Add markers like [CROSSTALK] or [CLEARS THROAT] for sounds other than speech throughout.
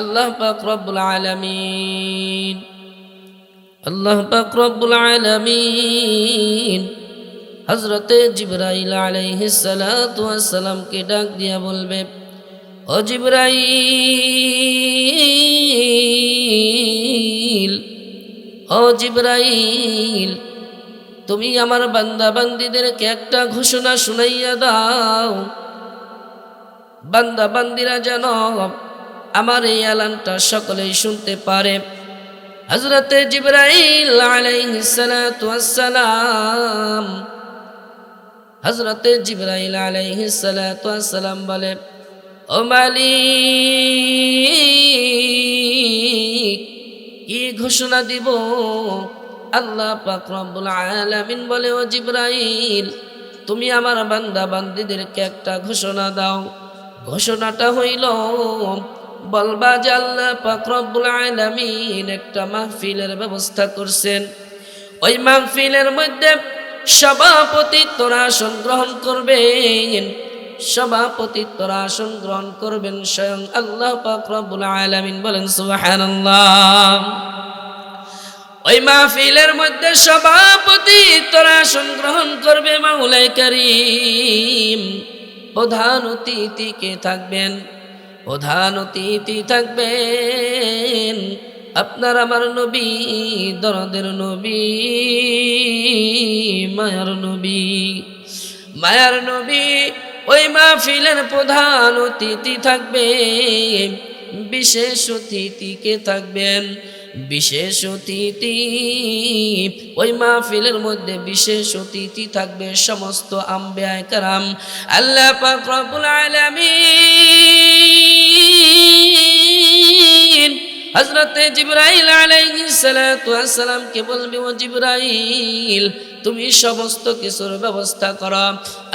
আল্লাহ রব্বুল আলামিন, আল্লাহ রব্বুল আলামিন হজরতে জিবরাইল আলাইহিস সালাতু ওয়াস সালামকে ডাক দিয়া বলবে, ও জিবরাইল ও জিবরাইল, তুমি আমার বান্দা বান্দিদেরকে একটা ঘোষণা শুনাইয়া দাও। বান্দা বান্দিরা যেন আমার এই আলানটা সকলেই শুনতে পারে। হজরতে জিবরাইল আলাইহিসসালাম হজরতে জিবরাইল আলাইহিসসালাম বলে, ও মালি কি ঘোষণা দিব? আল্লাহ পাক রব্বুল আলামিন বলে, ও জিবরাইল, তুমি আমার বান্দা বান্দিদেরকে একটা ঘোষণা দাও। ঘোষণাটা হইল বলবা যে আল্লাহ পাক রব্বুল আলামিন একটা মাহফিলের ব্যবস্থা করছেন। ওই মাহফিলের মধ্যে সভাপতিত্বরা আসন গ্রহণ করবেন। সভাপতিত্বরা আসন গ্রহণ করবেন স্বয়ং আল্লাহ পাক রব্বুল আলামিন বলেন, সুবহানাল্লাহ। ওই মাহফিলের মধ্যে সভাপতি তোরা আসন গ্রহণ করবে মাউলাই করিম। প্রধান অতিথি কে থাকবেন? প্রধান অতিথি থাকবেন আপনার আমার নবী, দরদের নবী, মায়ার নবী। মায়ার নবী, ওই মাহফিলের প্রধান অতিথি থাকবে বিশেষ অতিথি কে থাকবেন? বিশেষ অতিথি, ওই মাহফিলের মধ্যে বিশেষ অতিথি থাকবে সমস্ত আম্বেয়ায় কারাম। আল্লাহ পাক রব্বুল আলামিন হযরতে জিবরাইল আলাইহিস সালাতু ওয়াস সালামকে বলবে, ও জিবরাইল, তুমি সমস্ত কিছুর ব্যবস্থা কর।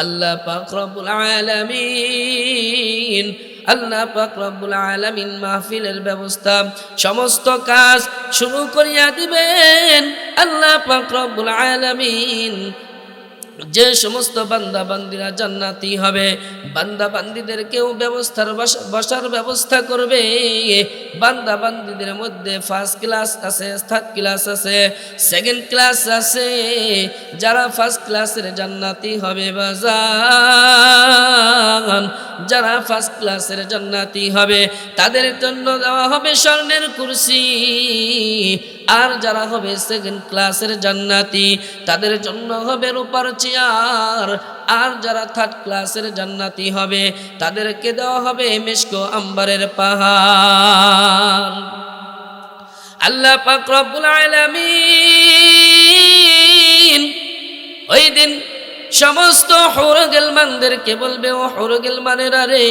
আল্লাহ পাক রব্বুল আলামিন, আল্লাহ পাক রব্বুল আলামিন মাহফিলের ব্যবস্থা, সমস্ত কাজ শুরু করিয়া দিবেন। আল্লাহ পাক রব্বুল আলামিন যে সমস্ত বান্দা বান্দিরা জান্নাতি হবে বান্দা বান্দিদেরকেও ব্যবস্থার বসা- বসার ব্যবস্থা করবে। বান্দা বান্দিদের মধ্যে ফার্স্ট ক্লাস আছে থার্ড ক্লাস আছে সেকেন্ড ক্লাস আছে। যারা ফার্স্ট ক্লাসের জান্নাতি হবে বাজান, যারা ফার্স্ট ক্লাসের জান্নাতি হবে, তাদের জন্য দেওয়া হবে স্বর্ণের কুরসি। আর যারা হবে সেকেন্ড ক্লাসের জান্নাতি, তাদের জন্য হবে রূপার চেয়ার। আর যারা থার্ড ক্লাসের জান্নাতি হবে, তাদেরকে দেওয়া হবে মেশকো আম্বারের পাহাড়। আল্লাহ পাক আলামিন ওই দিন সমস্ত হরগেলমানদেরকে বলবে, ও হরগেলমানেরা রে,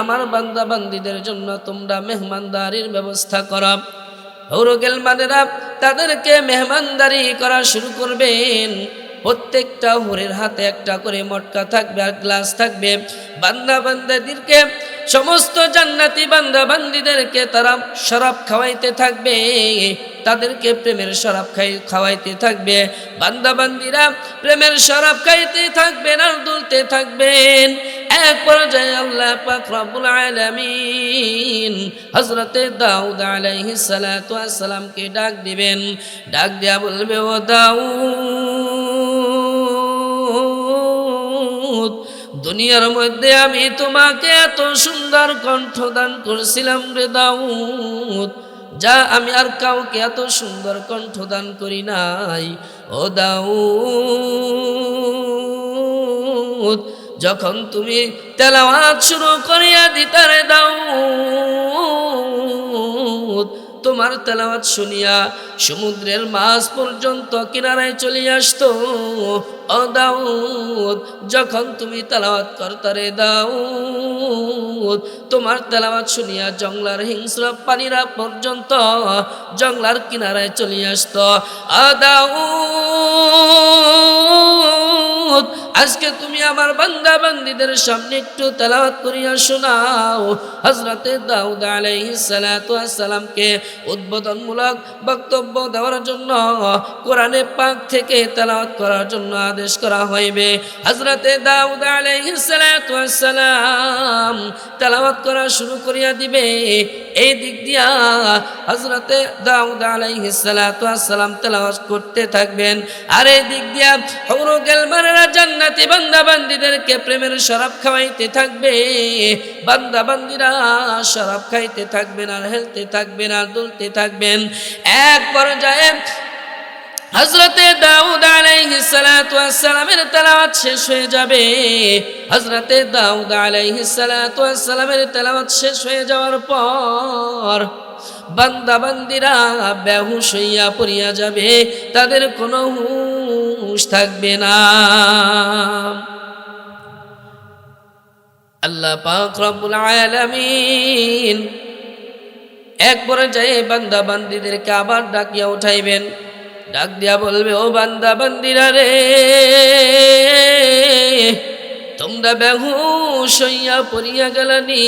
আমার বান্দা বান্দিদের জন্য তোমরা মেহমানদারির ব্যবস্থা করা। হরগেলমানেরা তাদেরকে মেহমানদারি করা শুরু করবেন। প্রত্যেকটা হুরের হাতে একটা করে মটকা থাকবে আর গ্লাস থাকবে। বান্দা বান্দাদেরকে, সমস্ত জান্নাতি বান্দা বান্দিদেরকে তারা শরাব খাওয়াইতে থাকবে। তাদেরকে প্রেমের শরাব খাই, খাওয়াইতে থাকবে। বান্দা বান্দিরা প্রেমের শরাব খাইতে থাকবেন আর দুলতে থাকবেন। এক পর্যায়ে আল্লাহ পাক রব্বুল আলামিন হযরতে দাউদ আলাইহিস সালাতু ওয়াস সালামকে ডাক দিবেন। ডাক দেয়া বলবে, ও দাউদ, দুনিয়ার মধ্যে আমি তোমাকে এত সুন্দর কণ্ঠ দান করছিলাম রে দাউদ, যা আমি আর কাউকে এত সুন্দর কণ্ঠ দান করি নাই। ও দাউদ যখন তুমি তেলাওয়াত শুরু করিয়া দিতারে দাউদ তোমার তেলাওয়াত শুনিয়া সমুদ্রের মাছ পর্যন্ত কিনারায় চলে আসতো। ও দাউদ, যখন তুমি তেলাওয়াত করতারে দাউদ তোমার তেলাওয়াত শুনিয়া জংলার হিংস্র পানিরা পর্যন্ত জংলার কিনারায় চলে আসত। ও দাউদ আজকে তুমি আমার বান্দা বান্দিদের সামনে একটু তেলাওয়াত করিয়া শোনাও। হজরতে দাউদ আলাইহিস সালাতু ওয়াস সালামকে উদ্বোধনমূলক বক্তব্য দেওয়ার জন্য কোরআনে পাক থেকে তেলাওয়াত করার জন্য আদেশ করা হইবে। হজরতে দাউদ আলাইহিস সালাতু ওয়াস সালাম তেলাওয়াত করা শুরু করিয়া দিবে। এই দিক দিয়া হজরতে দাউদ আলাইহিসালাম তেলাওয়াত করতে থাকবেন। আর এই দিক দিয়া হৌরু গেলমানেরা জান্নাতি বান্দা বান্দিদেরকে প্রেমের শরাব খাওয়াইতে থাকবে। বান্দা বান্দিরা শরাব খাইতে থাকবেন, আর হেলতে থাকবেন, আর দুলতে থাকবেন। এক পর্যায়ে হজরতে দাউদ আলাইহিস সালাতু ওয়াসসালামের তেলাওয়াত শেষ হয়ে যাবে। হজরতে দাউদ আলাইহিস সালাতু ওয়াসসালামের তেলাওয়াত শেষ হয়ে যাওয়ার পর বান্দা বান্দিরা বেহুশ হইয়া পড়িয়া যাবে। তাদের কোনো হুশ থাকবে না। আল্লাহ পাক রব্বুল এক পর্যায়ে বান্দা বান্দিদেরকে আবার ডাকিয়া উঠাইবেন। ডাক দিয়া বলবে, ও বান্দা বান্দিরা রে, তোমরা বেহুশ হইয়া পড়িয়া গেলানি।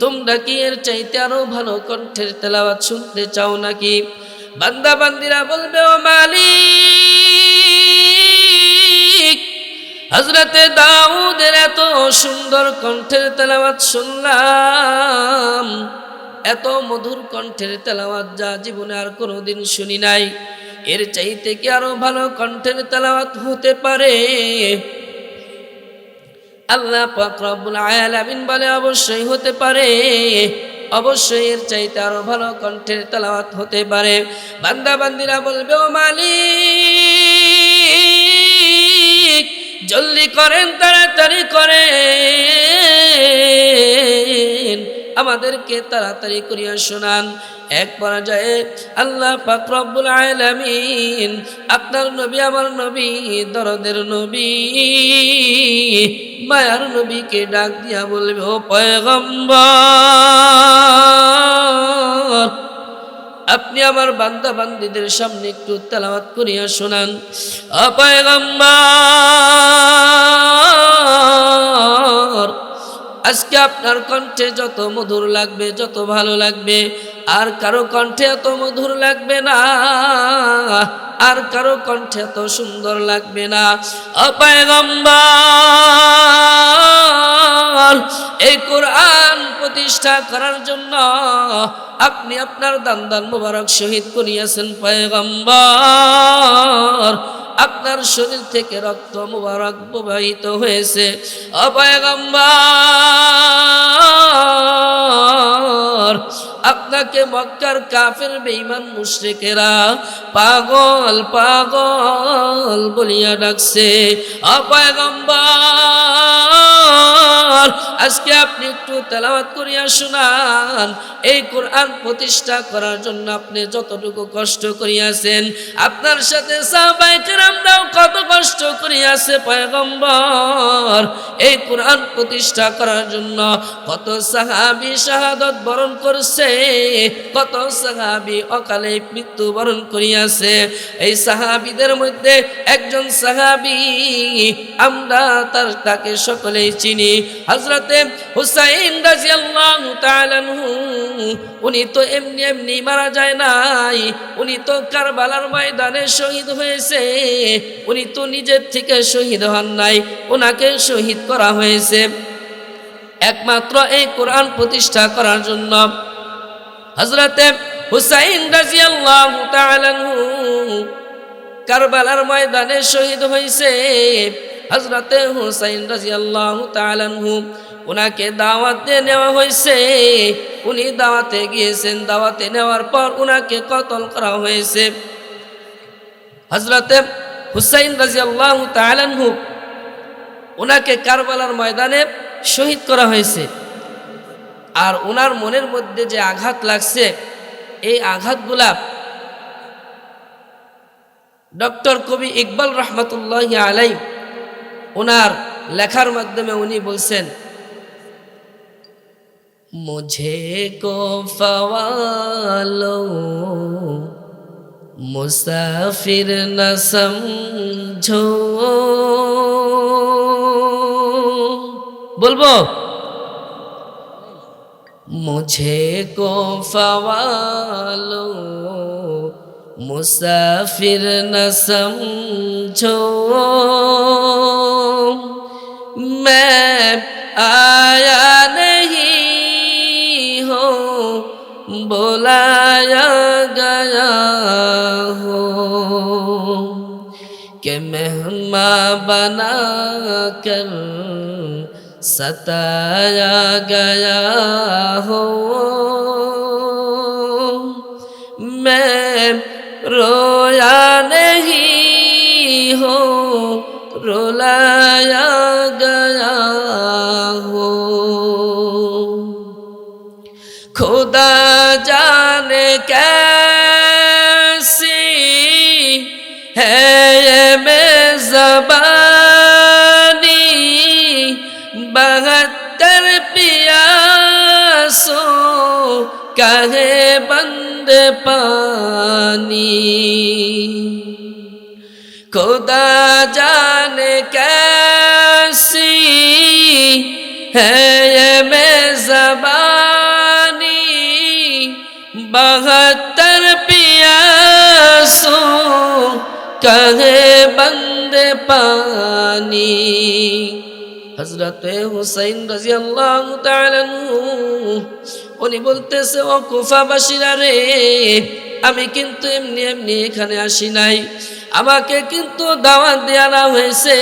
তোমরা কি এর চাইতে আরও ভালো কণ্ঠের তেলাওয়াত শুনতে চাও নাকি? বান্দা বান্দিরা বলবে, ও মালিক হজরতে দাউদের এত সুন্দর কণ্ঠের তেলাওয়াত শুনলাম। এত মধুর কণ্ঠের তেলাওয়াত যা জীবনে আর কোনোদিন শুনি নাই। এর চাইতে কি আরও ভালো কণ্ঠের তেলাওয়াত হতে পারে? আল্লাহ পাক রব্বুল আলামিন বলে, অবশ্যই হতে পারে। অবশ্যই এর চাইতে আরও ভালো কণ্ঠের তালাওয়াত হতে পারে। বান্দা, বান্দিরা বলবে, ও মালিক, জলদি করেন, তাড়াতাড়ি করেন। আমাদেরকে তাড়াতাড়ি করিয়া শোনান। এক পর্যায়ে আল্লাহ পাক রব্বুল আলামিন, আপনার নবী, আমার নবী, দরদের নবী, মায়ার নবীকে ডাক দিয়া বলবে, ও পয়গম্বর, আপনি আমার বান্দা বান্দিদের সামনে একটু তেলাওয়াত করিয়া শোনান। অপয়গম্বর আজকে আপনার কণ্ঠে যত মধুর লাগবে যত ভালো লাগবে আর কারও কণ্ঠে এত মধুর লাগবে না, আর কারও কণ্ঠে এত সুন্দর লাগবে না। অপয়গম্বর এই কোরআন প্রতিষ্ঠা করার জন্য আপনি আপনার দান দান মুবারক শহীদ করিয়াছেন পয়গম্বর। আপনার শরীর থেকে রক্ত মুবারক প্রবাহিত হয়েছে। অপয়গম্বর আপনাকে মক্কার কাফের বেঈমান মুশরিকেরা পাগল পাগল বলিয়া ডাকছে আজকে আপনি একটু তেলাওয়াত করিয়া শোনান এই কোরআন প্রতিষ্ঠা করার জন্য আপনি যতটুকু কষ্ট করিয়াছেন, আপনার সাথে সাহবাইকেরামরাও কত কষ্ট করিয়াছে, পয়গম্বর। এই কোরআন প্রতিষ্ঠা করার জন্য কত সাহাবি শাহাদত বরণ করছে, কত সাহাবি অকালে মৃত্যু বরণ করিয়াছে। এই সাহাবিদের মধ্যে একজন সাহাবি, আমরা তার তাকে সকলেই চিনি। হজরতে হুসাইন রাজিয়াল্লাহু তাআলা উনি তো এমনি এমনি মারা যায় নাই, উনি তো কারবালার ময়দানে শহীদ হয়েছে, উনি তো নিজের থেকে শহীদ হন নাই ওনাকে শহীদ করা হয়েছে। একমাত্র এই কোরআন প্রতিষ্ঠা করার জন্য। হজরতে হুসাইন রাজিয়াল্লাহু তাআলা আনহু কারবালার ময়দানে শহীদ হয়েছে হজরতে হুসাইন রাজিয়াল্লাহু তাআলা আনহু ওনাকে দাওয়াতে নেওয়া হয়েছে। উনি দাওয়াতে গিয়েছেন। দাওয়াতে নেওয়ার পর ওনাকে কতল করা হয়েছে। হজরতে হুসাইন রাজিয়াল্লাহু তাআলা আনহু ওনাকে কারবালার ময়দানে শহীদ করা হয়েছে। আর ওনার মনের মধ্যে যে আঘাত লাগছে, এই আঘাতগুলা ডক্টর কবি ইকবাল রহমতুল্লাহ আলাই ওনার লেখার মাধ্যমে উনি বলছেন, মুঝে কো ফওয়ালো, মুসাফির না সমঝো। বলব, মুঝে কো ফওয়ালো मुसाफिर न समझो मैं आया नहीं हूँ बुलाया गया हो कि मेहमा बना कर सताया गया हो रोया नहीं हो रुलाया गया हो खुदा जाने कैसी है کہے بند پانی خدا جانے کیسی ہے یہ میں زبانی بہتر پیاسوں کہے بند پانی حضرت حسین رضی اللہ تعالیٰ উনি বলতেছে, ও কুফাবাসীরা রে, আমি কিন্তু এমনি এমনি এখানে আসি নাই। আমাকে কিন্তু দাওয়াত দেওয়া হয়েছে।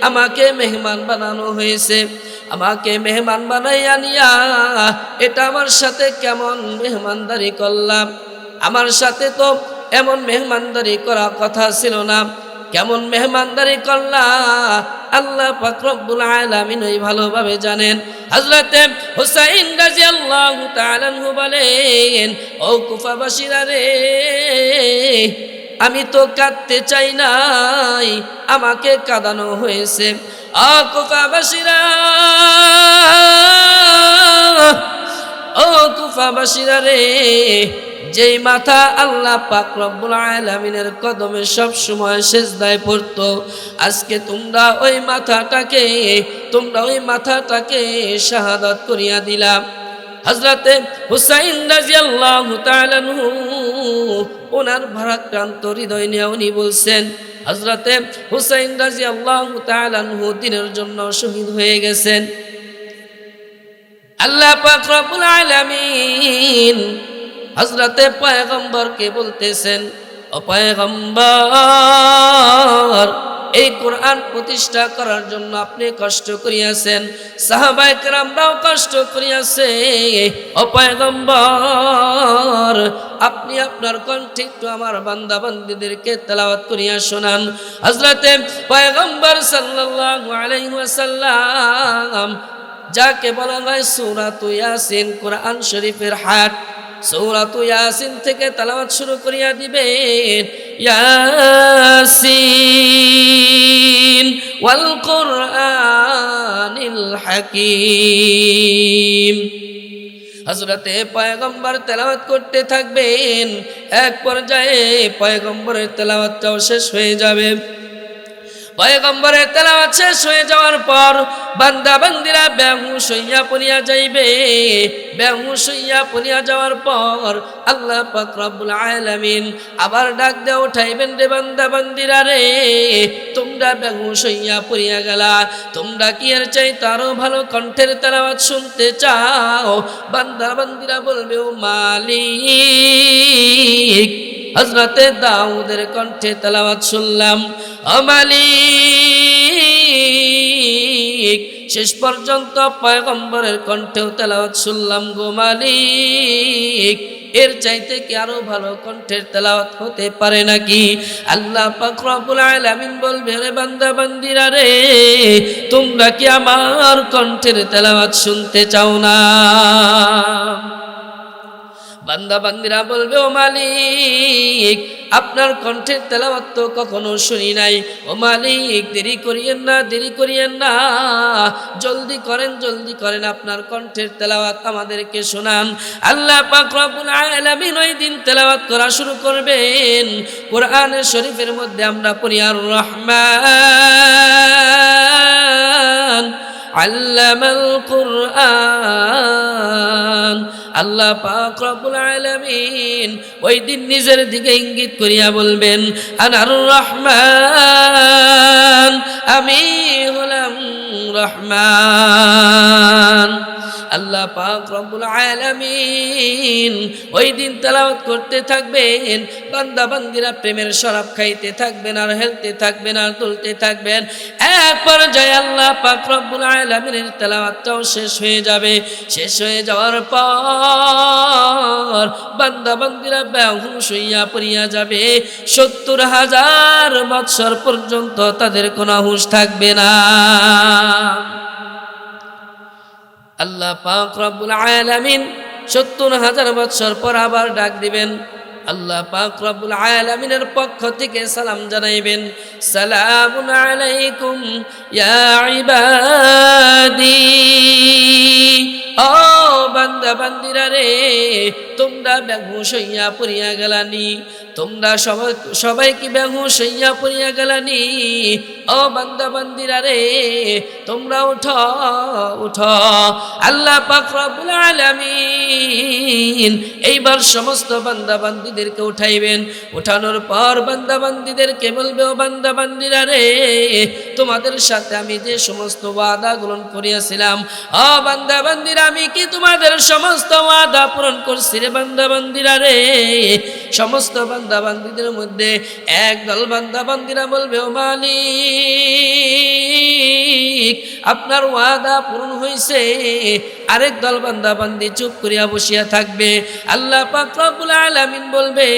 আমাকে মেহমান বানানো হয়েছে। আমাকে মেহমান বানাই আনিয়া এটা আমার সাথে কেমন মেহমানদারি করলাম? আমার সাথে তো এমন মেহমানদারি করা কথা ছিল না। কেমন মেহমানদারি করলা? আল্লাহ পাক রব্বুল আলামিন ওই ভালোভাবে জানেন। হযরতে হুসাইন রাদিয়াল্লাহু তাআলা আনহু বলেন, ও কুফাবাসীরা রে, আমি তো কাঁদতে চাই নাই, আমাকে কাঁদানো হয়েছে। আ কুফাবাসীরা, ও কুফাবাসীরা রে যেই মাথা আল্লাহ পাক রব্বুল আলামিনের কদমে সব সময় সেজদায় পড়তো, আজকে তোমরা ওই মাথাটাকে, তোমরা ওই মাথাটাকে শাহাদাত করিয়া দিলাম হজরতে হুসাইন রাজিয়াল্লাহু তাআলা ওনার ভারাক্রান্ত হৃদয় নিয়ে উনি বলছেন হজরতে হুসাইন রাজিয়াল্লাহু তাআলা আনহু দিনের জন্য শহীদ হয়ে গেছেন। আল্লাহ পাক রব্বুল আলামিন হজরতে পয়গম্বরকে বলতেছেন, ও পয়গম্বর, এই কোরআন প্রতিষ্ঠা করার জন্য আপনি কষ্ট করিয়াছেন সাহাবাই কেরামরাও কষ্ট করিয়াছে। ও পয়গম্বর, আপনি আপনার কণ্ঠে একটু আমার বান্দা বান্দিদেরকে তেলাওয়াত করিয়া শোনান। হজরতে পয়গম্বর সাল্লাল্লাহু আলাইহি ওয়াসাল্লাম, যাকে বলা হয় সূরাত ইয়াসিন, কোরআন শরীফের হাট সৌরাত ইয়াসিন থেকে তালাওয়াত শুরু করিয়া দিবেন। ইয়াসিন ওয়াল হাকিম। হজরতে পয়গম্বর তেলাওয়াত করতে থাকবেন। এক পর্যায়ে পয়গম্বরের তেলাওয়াতটাও শেষ হয়ে যাবে। পয়গম্বরের তেলাওয়াত শেষ হয়ে যাওয়ার পর বান্দা বান্দিরা বেহুশ হইয়া পড়িয়া যাইবে। বেহুশ হইয়া পড়িয়া যাওয়ার পর আল্লাহ পাক রব্বুল আলামিন আবার ডাক দেওয়া উঠাইবেন রে বান্দা বান্দিরা রে, তোমরা বেহুশ হইয়া পড়িয়া গেলা। তোমরা কি এর চাই তারও ভালো কণ্ঠের তেলাওয়াত শুনতে চাও? বান্দা বান্দিরা বলবে, ও মালিক হজরতে দাউদের কণ্ঠে তেলাওয়াত শুনলাম অমালিক শেষ পর্যন্ত পয়গম্বরের কণ্ঠেও তেলাওয়াত শুনলাম গো মালিক। এর চাইতে কি আরও ভালো কণ্ঠের তেলাওয়াত হতে পারে নাকি? আল্লাহ পাক রব্বুল আলামিন বলবে রে বান্দা, বান্দিরা রে, তোমরা কি আমার কণ্ঠের তেলাওয়াত শুনতে চাও না? বান্দা বান্দিরা বলবে, ও মালিক, আপনার কণ্ঠের তেলাওয়াত তো কখনো শুনি নাই। ও মালিক, দেরি করিয়েন না, দেরি করিয়েন না। জলদি করেন জলদি করেন আপনার কণ্ঠের তেলাওয়াত, আমাদেরকে শোনান। আল্লাহ পাক রব্বুল আলামিন ওই দিন তেলাওয়াত করা শুরু করবেন। কোরআনের শরীফের মধ্যে আমরা পড়ি, আর রহমান আল্লামাল কুরআন। আল্লাহ পাক রব্বুল আলামিন ওই দিন নিজের দিকে ইঙ্গিত করিয়া বলবেন আনার রহমান, আমি হলাম রহমান। আল্লাহ পাক রব্বুল আলামিন ওই দিন তেলাওয়াত করতে থাকবেন, বান্দা বান্দিরা প্রেমের শরাব খাইতে থাকবেন, আর হেলতে থাকবেন, আর তুলতে থাকবেন। এক পর্যায়ে আল্লাহ পাক রব্বুল আলামিনের তেলাওয়াতটাও শেষ হয়ে যাবে। শেষ হয়ে যাওয়ার পর বান্দা বান্দিরা বেহুশ হইয়া পড়িয়া যাবে। সত্তর হাজার বৎসর পর্যন্ত তাদের কোনো হুঁশ থাকবে না। আল্লাহ পাক রব্বুল আলামিন সত্তর হাজার বছর পর আবার ডাক দিবেন। আল্লাহ পাক রব্বুল আলামিনের পক্ষ থেকে সালাম জানাইবেন, সালামুন আলাইকুম ইয়া ইবাদি। ও বান্দা, বান্দিরা রে, তোমরা বেহুশ হইয়া পড়িয়া গেলানি। তোমরা সবাই সবাই কি বেহুশ হইয়া পড়িয়া গেলানি? ও বান্দা, বান্দিরা রে, তোমরা উঠো উঠো। আল্লাহ পাক রব্বুল আলামিন এইবার সমস্ত বান্দা, বান্দিদেরকে উঠাইবেন। উঠানোর পর বান্দা, বান্দিদেরকে বলবে, ও বান্দা, বান্দিরা রে, তোমাদের সাথে আমি যে সমস্ত ওয়াদা গ্রহণ করিয়াছিলাম, ও বান্দা, বান্দিরা, আমি কি তোমাদের সমস্ত ওয়াদা পূরণ করছি রে বান্দা, বান্দিরা রে? সমস্ত বান্দা বান্দিদের মধ্যে একদল বান্দা বান্দিরা বলবে, ও মালিক, আপনার ওয়াদা পূরণ হয়েছে আরেক দল বান্দা বান্দি চুপ করিয়া বসিয়া থাকবে। আল্লাহ পাক রব্বুল আলামিন বলবে,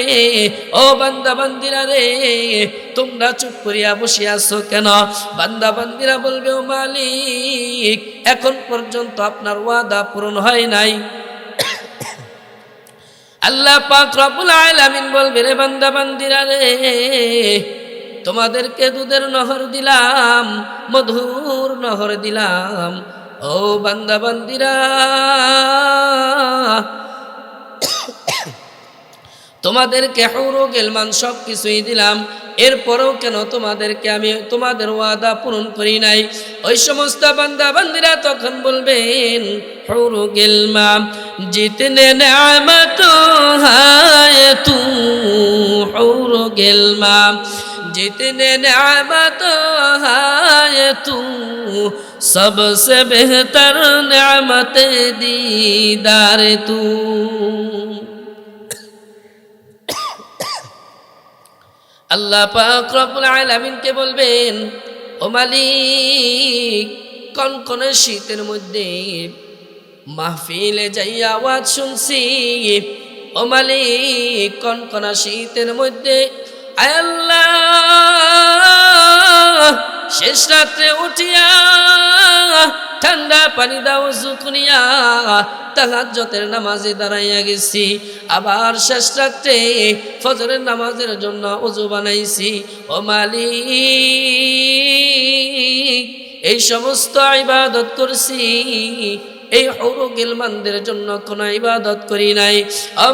ও বান্দা বান্দিরা রে, তোমরা চুপ করিয়া বসিয়া আছো কেন? বান্দা বান্দিরা বলবে, ও মালিক, এখন পর্যন্ত আপনার ওয়াদা পূরণ হয় নাই। আল্লাহ পাক রবুল আলামিন বলবে, রে বান্দা, বান্দিরা রে, তোমাদেরকে দুধের নহর দিলাম, মধুর নহর দিলাম। ও বান্দা, বান্দিরা তোমাদেরকে হৌর, গেলমান সব কিছুই দিলাম। এরপরেও কেন তোমাদেরকে আমি তোমাদের ওয়াদা পূরণ করি নাই? ওই সমস্ত বান্দা বান্দিরা তখন বলবেন, হৌর গেলমা জিতনে হায় তু, হৌর গেলমা জিতনে তু সবসে বেহতর নামতে দিদার তু। আল্লাহ পাক রব্বুল আলামিনকে বলবেন, ও মালিক, কনকনে শীতের মধ্যে মাহফিলে যাই আওয়াজ শুনছি। ও মালিক, কনকনা শীতের মধ্যে আল্লাহ শেষ রাত্রে উঠিয়া ঠান্ডা পানি দাও জুকুনিয়া তাহাজ্জতের নামাজে দাঁড়াইয়া গেছি। আবার শেষ রাত্রে ফজরের নামাজের জন্য উজু বানাইছি। ও মালিক, এই সমস্ত ইবাদত করছি। এই হরু গিলমানদের জন্য কোনো ইবাদত করি নাই। ও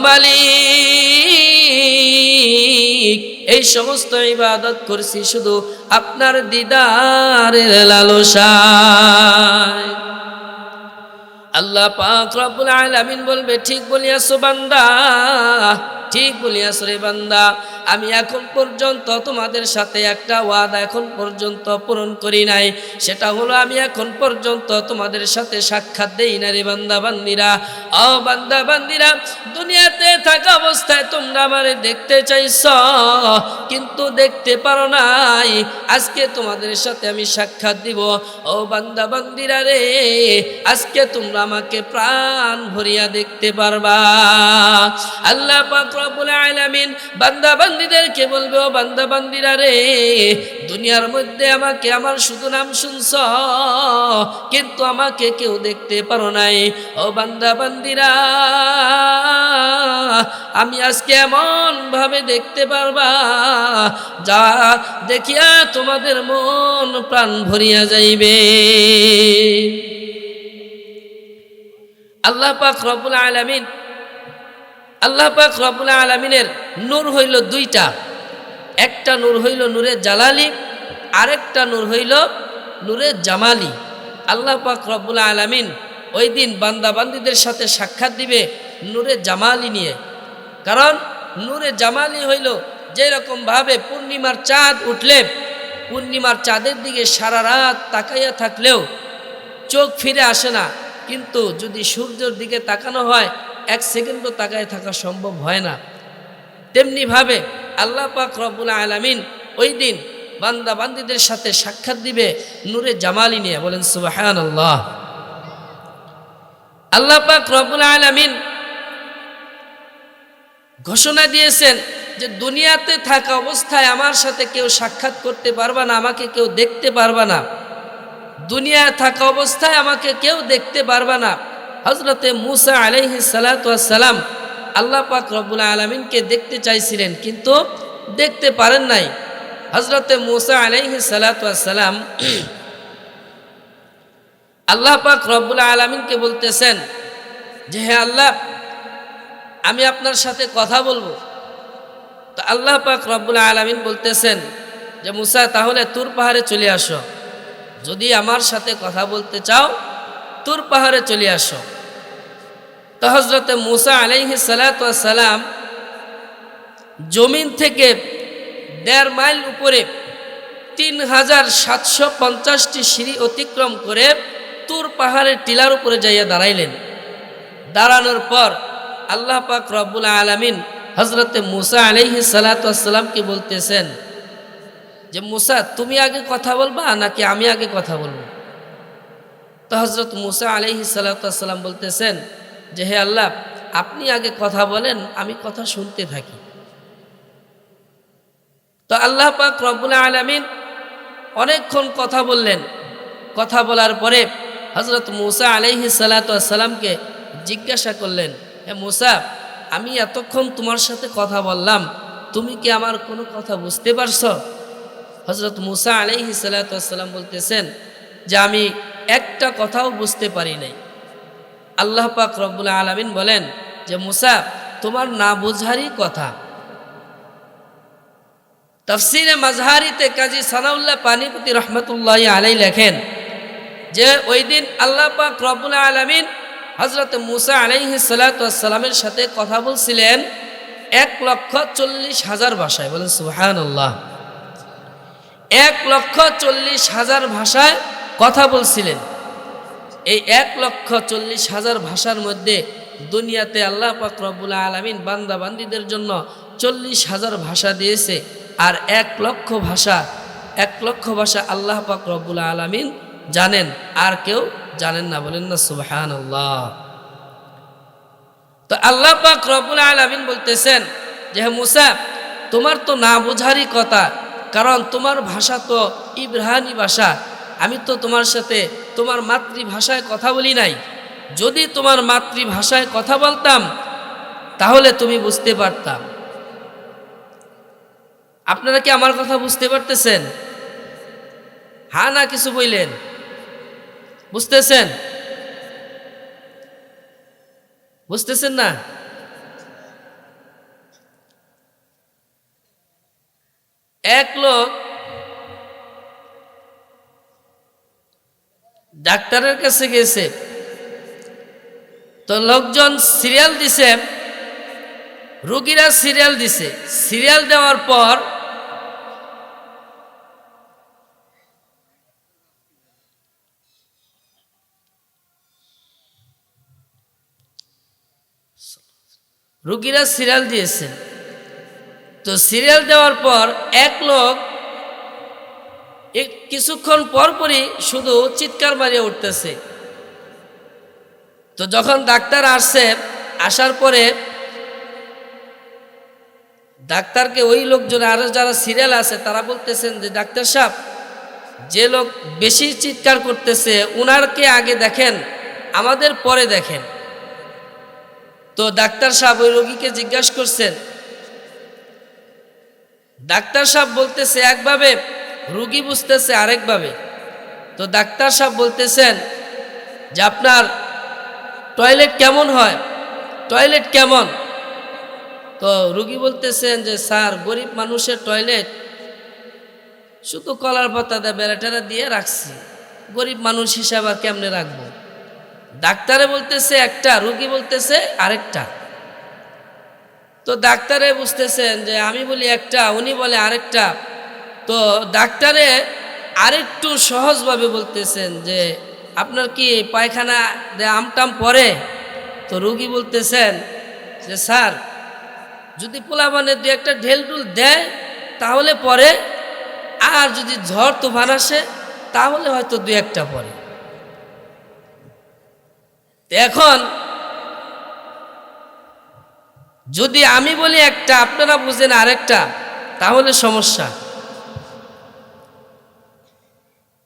এই সমস্ত ইবাদত করছি শুধু আপনার দিদারের লালসায়। আল্লাহ পাক রব্বুল আলামিন বলবে, ঠিক বলিয়াছো বান্দা ঠিক বলিয়াছো রে বান্দা, আমি এখন পর্যন্ত তোমাদের সাথে একটা ওয়াদা এখন পর্যন্ত পূরণ করি নাই। সেটা হলো আমি এখন পর্যন্ত তোমাদের সাথে সাক্ষাৎ দেই না রে বান্দা বান্দিরা। ও বান্দা বান্দিরা, দুনিয়াতে থাকা অবস্থায় তোমরা আমারে দেখতে চাইছ, কিন্তু দেখতে পারো নাই। আজকে তোমাদের সাথে আমি সাক্ষাৎ দিব। ও বান্দা বান্দিরা রে, আজকে তোমরা আমাকে প্রাণ ভরিয়া দেখতে পারবা। আল্লাহ পাক দুনিয়ার মধ্যে আমাকে আমার শুধু নাম শুনছ, কিন্তু আমাকে কেউ দেখতে পারো নাই। ও বান্দা বান্দিরা আমি আজকে এমন ভাবে দেখতে পারবা, যা দেখিয়া তোমাদের মন প্রাণ ভরিয়া যাইবে। আল্লাহ পাক রব্বুল আলামিন আল্লাহ পাক রব্বুল আলমিনের নূর হইল দুইটা। একটা নূর হইল নূরে জালালি, আরেকটা নূর হইল নূরে জামালি। আল্লাহ পাক রব্বুল আলমিন ওই দিন বান্দা বান্দিদের সাথে সাক্ষাৎ দিবে নূরে জামালি নিয়ে। কারণ নূরে জামালি হইল যেরকমভাবে পূর্ণিমার চাঁদ উঠলে, পূর্ণিমার চাঁদের দিকে সারা রাত তাকাইয়া থাকলেও চোখ ফিরে আসে না। কিন্তু যদি সূর্যের দিকে তাকানো হয় এক সেকেন্ডও তাকায় থাকা সম্ভব হয় না। তেমনিভাবে আল্লাহ পাক রব্বুল আলামিন ওই দিন বান্দা বান্দিদের সাথে সাক্ষাৎ দিবে নূরে জামালি নিয়ে। বলেন সুবাহান আল্লাহ আল্লাহ পাক রব্বুল আলামিন ঘোষণা দিয়েছেন যে, দুনিয়াতে থাকা অবস্থায় আমার সাথে কেউ সাক্ষাৎ করতে পারবা না, আমাকে কেউ দেখতে পারবা না। দুনিয়ায় থাকা অবস্থায় আমাকে কেউ দেখতে পারবা না। হজরতে মুসা আলাইহি সালাম আল্লাহ পাক রব্বুল আলমিনকে দেখতে চাইছিলেন, কিন্তু দেখতে পারেন নাই। হজরতে মুসা আলাইহি সালাম [CLEARS THROAT] আল্লাহ পাক রব্বুল আলমিনকে বলতেছেন যে, হে আল্লাহ, আমি আপনার সাথে কথা বলব। তো আল্লাহ পাক রব্বুল আলমিন বলতেছেন যে, মুসা, তাহলে তুর পাহাড়ে চলে আসো। যদি আমার সাথে কথা বলতে চাও তুর পাহাড়ে চলে আসো। তো হজরতে মুসা আলাইহি সালাম জমিন থেকে দেড় মাইল উপরে তিন হাজার সাতশো পঞ্চাশটি সিঁড়ি অতিক্রম করে তুর পাহাড়ের টিলার উপরে যাইয়া দাঁড়াইলেন। দাঁড়ানোর পর আল্লাহ পাক রব্বুল আলমিন হজরতে মুসা আলাইহি সালাতামকে বলতেছেন যে, মুসা, তুমি আগে কথা বলবা নাকি আমি আগে কথা বলব? তো হজরত মুসা আলাইহি সালাতাম বলতেছেন যে, হে আল্লাহ, আপনি আগে কথা বলেন, আমি কথা শুনতে থাকি। তো আল্লাহ পাক রব্বুল আলমিন অনেকক্ষণ কথা বললেন। কথা বলার পরে হজরত মুসা আলাইহি সালাতামকে জিজ্ঞাসা করলেন, হে মুসা, আমি এতক্ষণ তোমার সাথে কথা বললাম, তুমি কি আমার কোনো কথা বুঝতে পারছ? হজরত মুসা আলাইহি সালাতাম বলতেছেন যে, আমি একটা কথাও বুঝতে পারি নাই। আল্লাহ পাক রব্বুল আলমিন বলেন যে, মুসা, তোমার না বোঝারই কথা। তফসিরে মাজহারিতে কাজী সানাউল্লাহ পানিপতি রহমতুল্লাহ আলাই লেখেন যে, ওই দিন আল্লাহ পাক রব্বুল আলমিন হজরত মুসা আলাইহি সালাতামের সাথে কথা বলছিলেন এক লক্ষ চল্লিশ হাজার ভাষায়। বলেন সুহান আল্লাহ এক লক্ষ চল্লিশ হাজার ভাষায় কথা বলছিলেন, এই এক লক্ষ চল্লিশ হাজার ভাষার মধ্যে দুনিয়াতে আল্লাহ পাক আলমিন বান্দা বান্দিদের জন্য চল্লিশ হাজার ভাষা দিয়েছে আর এক লক্ষ ভাষা, এক লক্ষ ভাষা আল্লাহ পাক রব্বুল আলমিন জানেন, আর কেউ জানেন না। বলেন না সুবহান আল্লাহ তো আল্লাহ পাক রব্বুল আলমিন বলতেছেন যে মুসা, তোমার তো না বোঝারই কথা, কারণ তোমার ভাষা তো ইব্রাহানি ভাষা। আমি তো তোমার সাথে তোমার মাতৃভাষায় কথা বলি নাই। যদি তোমার মাতৃভাষায় কথা বলতাম, তাহলে তুমি বুঝতে পারতাম। আপনারা কি আমার কথা বুঝতে পারতেছেন? হা না, কিছু বললেন। বুঝতেছেন? বুঝতেছেন না? এক লোক ডাক্তারের কাছে গেছে। তো লোকজন সিরিয়াল দিছে, রুগীরা সিরিয়াল দিছে। সিরিয়াল দেওয়ার পর রুগীরা সিরিয়াল দিয়েছে। তো সিরিয়াল দেওয়ার পর এক লোক এক কিছুক্ষণ পরপরই শুধু চিৎকার মারিয়ে উঠতেছে। তো যখন ডাক্তার আসছে, আসার পরে ডাক্তারকে ওই লোকজন আরও যারা সিরিয়াল আছে, তারা বলতেছেন যে, ডাক্তার সাহেব, যে লোক বেশি চিৎকার করতেছে, উনারকে আগে দেখেন, আমাদের পরে দেখেন। তো ডাক্তার সাহেব ওই রোগীকে জিজ্ঞাসা করছেন। ডাক্তার সাহেব বলতেছে, একভাবে রুগী বুঝতেছে আরেকভাবে। তো ডাক্তার সাহেব বলতেছেন যে আপনার টয়লেট কেমন হয়? টয়লেট কেমন? তো রুগী বলতেছেন যে, স্যার, গরিব মানুষের টয়লেট শুধু কলার পাতা দেয় বেড়াটেরা দিয়ে রাখছি। গরিব মানুষ হিসাবে আর কেমনে রাখব? ডাক্তারে বলতেছে একটা, রুগী বলতেছে আরেকটা। তো ডাক্তারে বুঝতেছেন যে, আমি বলি একটা, উনি বলে আরেকটা। তো ডাক্তারে আরেকটু সহজভাবে বলতেছেন যে, আপনার কি পায়খানা আমটাম পরে তো রুগী বলতেছেন যে, স্যার, যদি পোলাবানের দু একটা ঢেল টুল দেয়, তাহলে পরে আর যদি ঝড় তুফান আসে, তাহলে হয়তো দু একটা পরে এখন যদি আমি বলি একটা, আপনারা বুঝেন আরেকটা, তাহলে সমস্যা।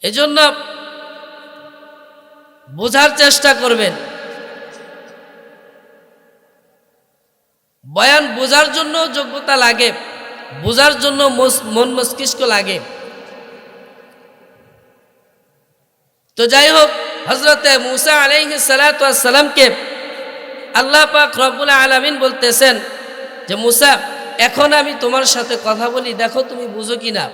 এজন্য বোঝার চেষ্টা করবেন। বয়ান বোঝার জন্য যোগ্যতা লাগে, বোঝার জন্য মন মস্তিষ্ক লাগে। তো যাই হোক হজরতে মুসা আলাইহি সালাতামকে আল্লাহ পাক রব্বুল আলামিন বলতেছেন যে, মুসা, এখন আমি তোমার সাথে কথা বলি, দেখো তুমি বুঝো কি না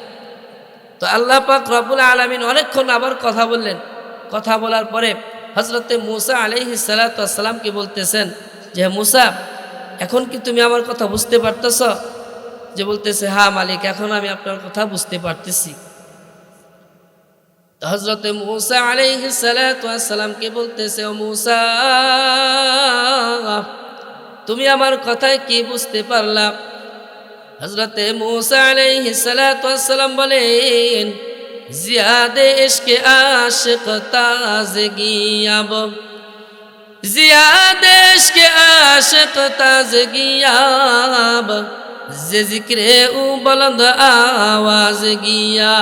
তো আল্লাহ পাক রব্বুল আলামিন অনেকক্ষণ আবার কথা বললেন। কথা বলার পরে হজরতে মুসা আলাইহি সালাতামকে বলতেছেন? যে, মুসা, এখন কি তুমি আমার কথা বুঝতে পারতেছ? যে বলতেছে হা মালিক, এখন আমি আপনার কথা বুঝতে পারতেছি। হজরতে মুসা আলাইহি সালাতামকে বলতেছে, ও মুসা, তুমি আমার কথায় কি বুঝতে পারলা? হজরতে মুসা আলাইহি সালাতাম বলেন, জিয়াদে ইশকে আশিক তাজগি আব, জিয়াদে ইশকে আশিক তাজগি আব, যে জিক্রে উ বলন্দ আওয়াজ গিয়া,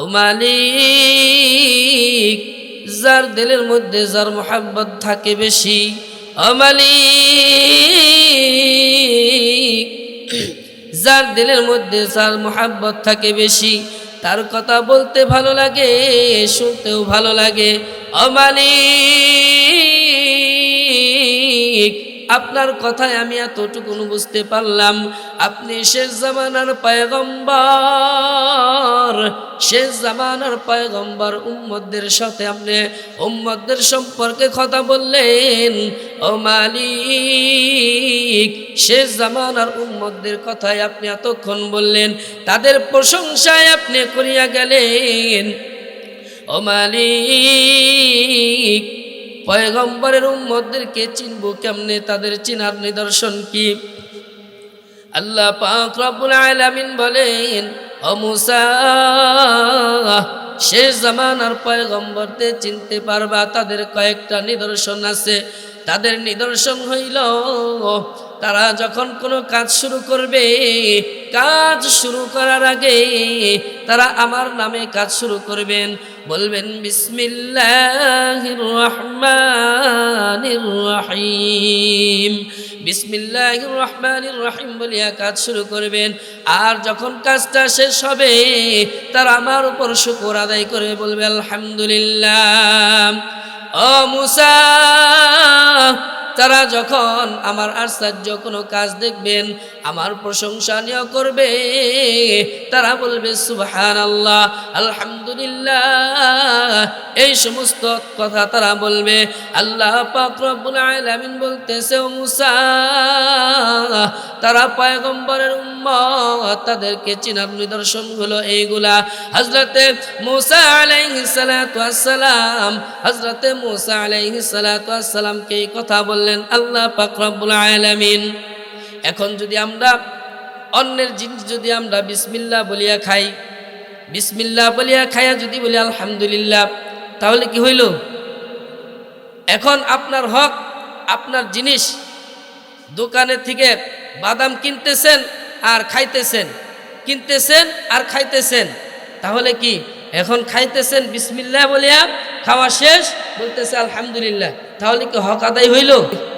ও মালিক, যার দিলের মধ্যে যার মোহাব্বত থাকে বেশি, ও মালিক যার দিলের মধ্যে যার মোহাব্বত থাকে বেশি, তার কথা বলতে ভালো লাগে, শুনতেও ভালো লাগে। ও মালিক আপনার কথায় আমি এতটুকুন বুঝতে পারলাম। আপনি শেষ জামানার পয়গম্বর, শেষ জামানার পয়গম্বর উম্মদের সাথে আপনি উম্মদের সম্পর্কে কথা বললেন। ও মালিক, শেষ জামানার উম্মদের কথায় আপনি এতক্ষণ বললেন, তাদের প্রশংসায় আপনি করিয়া গেলেন। ও মালিক পয়গম্বরের উম্মদেরকে চিনব কেমনে? তাদের চিনার নিদর্শন কি? আল্লাহ পাক রব্বুল আলামিন বলেন, ও মুসা শেষ জামানার পয়গম্বরদের চিনতে পারবা, তাদের কয়েকটা নিদর্শন আছে। তাদের নিদর্শন হইল, তারা যখন কোনো কাজ শুরু করবে, কাজ শুরু করার আগে তারা আমার নামে কাজ শুরু করবেন। বলবেন, বিসমিল্লাহির রহমানির রহিম। বিসমিল্লাহির রহমান রহিম বলিয়া কাজ শুরু করবেন। আর যখন কাজটা শেষ হবে, তারা আমার উপর শুকুর আদায় করে বলবে, আলহামদুলিল্লাহ। ও মুসা, তারা যখন আমার আশ্চর্য কোনো কাজ দেখবেন, আমার প্রশংসা করবে, তারা বলবে সুবহান আল্লাহ আলহামদুলিল্লাহ। এই সমস্ত কথা তারা বলবে। আল্লাহ পাক আলামিন বলতেছে মুসা, তারা পয়গম্বরের উম্মত, তাদেরকে চিনার নিদর্শন হলো এইগুলা। হজরতে মুসা আলাইহিস আসসালাম হজরতে মুসা আলাইহিস সালাতু আসসালামকে এই কথা বললেন, আল্লাহ আলামিন। এখন যদি আমরা অন্যের জিনিস যদি আমরা বিসমিল্লাহ বলিয়া খাই, বিসমিল্লাহ বলিয়া খাইয়া যদি বলি আলহামদুলিল্লাহ, তাহলে কি হইল? এখন আপনার হক, আপনার জিনিস দোকানে থেকে বাদাম কিনতেছেন আর খাইতেছেন, কিনতেছেন আর খাইতেছেন, তাহলে কি এখন খাইতেছেন বিসমিল্লা বলিয়া খাওয়া শেষ বলতেছে আলহামদুলিল্লাহ। তাহলে কি হক আদায় হইল?